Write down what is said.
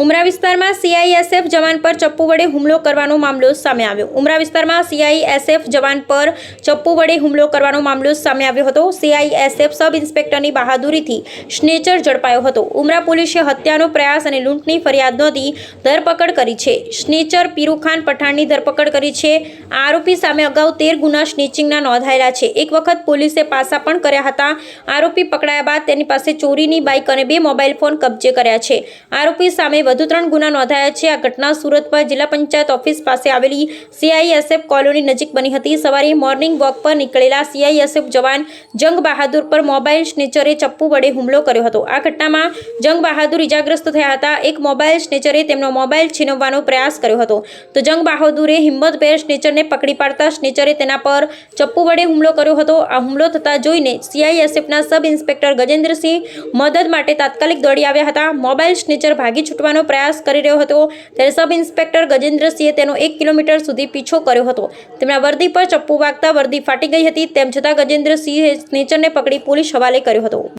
ઉમરા વિસ્તારમાં સીઆઈએસએફ જવાન પર ચપ્પુ વડે હુમલો કરવાનો મામલો સામે આવ્યો. ઉમરા વિસ્તારમાં સીઆઈએસએફ જવાન પર ચપ્પુ વડે હુમલો કરવાનો મામલો સામે આવ્યો હતો. સીઆઈએસએફ સબ ઇન્સ્પેક્ટરની બહાદુરીથી સ્નેચર ઝડપાયો હતો. ઉમરા પોલીસે હત્યાનો પ્રયાસ અને લૂંટની ફરિયાદ નોંધી ધરપકડ કરી છે. સ્નેચર પીરુખાન પઠાણની ધરપકડ કરી છે. આરોપી સામે અગાઉ તેર ગુના સ્નેચિંગના નોંધાયેલા છે. એક વખત પોલીસે પાસા પણ કર્યા હતા. આરોપી પકડાયા બાદ તેની પાસે ચોરીની બાઇક અને બે મોબાઈલ ફોન કબજે કર્યા છે. આરોપી સામે વધુ ત્રણ ગુના નોંધાયા છે. આ ઘટના સુરત પર જિલ્લા પંચાયત ઓફિસ પાસે આવેલી સીઆઈએસએફ કોલોની નજીક બની હતી. સવારે મોર્નિંગ વોક પર નીકળેલા સીઆઈએસએફ જવાન જંગ બહાદુર પર મોબાઈલ સ્નેચરે ચપ્પુ વડે હુમલો કર્યો હતો. આ ઘટનામાં જંગ બહાદુર ઇજાગ્રસ્ત થયા હતા. એક મોબાઈલ સ્નેચરે તેમનો મોબાઈલ છીનવવાનો પ્રયાસ કર્યો હતો. તો જંગ બહાદુરે હિંમતભેર સ્નેચરને પકડી પાડતા સ્નેચરે તેના પર ચપ્પુ વડે હુમલો કર્યો હતો. આ હુમલો થતાં જોઈને સીઆઈએસએફના સબ ઇન્સ્પેક્ટર ગજેન્દ્રસિંહ મદદ માટે તાત્કાલિક દોડી આવ્યા હતા. મોબાઈલ સ્નેચર ભાગી છૂટવાનો પ્રયાસ કરી રહ્યો હતો. ત્યારે સબ ઇન્સ્પેક્ટર ગજેન્દ્રસિંહે તેનો એક કિલોમીટર સુધી પીછો કર્યો હતો. તેમના વર્દી પર ચપ્પુ વાગતા વર્દી ફાટી ગઈ હતી. તેમ છતાં ગજેન્દ્રસિંહે સ્નેચરને પકડી પોલીસ હવાલે કર્યો હતો.